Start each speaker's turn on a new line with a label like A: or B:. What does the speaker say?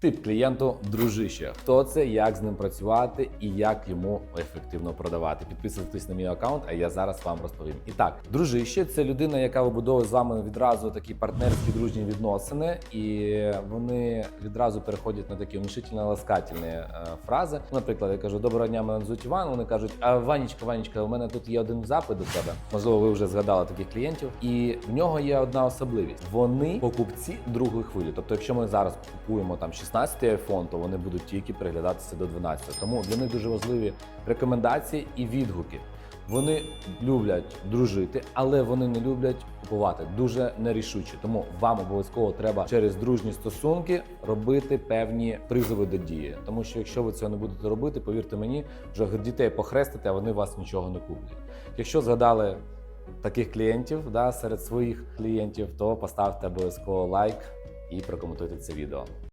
A: Тип клієнту дружище. Хто це, як з ним працювати і як йому ефективно продавати. Підписуйтесь на мій аккаунт, а я зараз вам розповім. І так, дружище це людина, яка вибудовує з вами відразу такі партнерські дружні відносини, і вони відразу переходять на такі внушительно ласкательні е, фрази. Наприклад, я кажу: Доброго дня, мене звуть Іван. Вони кажуть, а Ванічка, Ванічка, у мене тут є один запит до тебе. Можливо, ви вже згадали таких клієнтів. І в нього є одна особливість: вони покупці другої хвилі. Тобто, якщо ми зараз купуємо там 16 iPhone, то вони будуть тільки переглядатися до 12. Тому для них дуже важливі рекомендації і відгуки. Вони люблять дружити, але вони не люблять купувати дуже нерішуче. Тому вам обов'язково треба через дружні стосунки робити певні призови до дії. Тому що якщо ви цього не будете робити, повірте мені, вже дітей похрестите, а вони вас нічого не куплять. Якщо згадали таких клієнтів да, серед своїх клієнтів, то поставте обов'язково лайк і прокоментуйте це відео.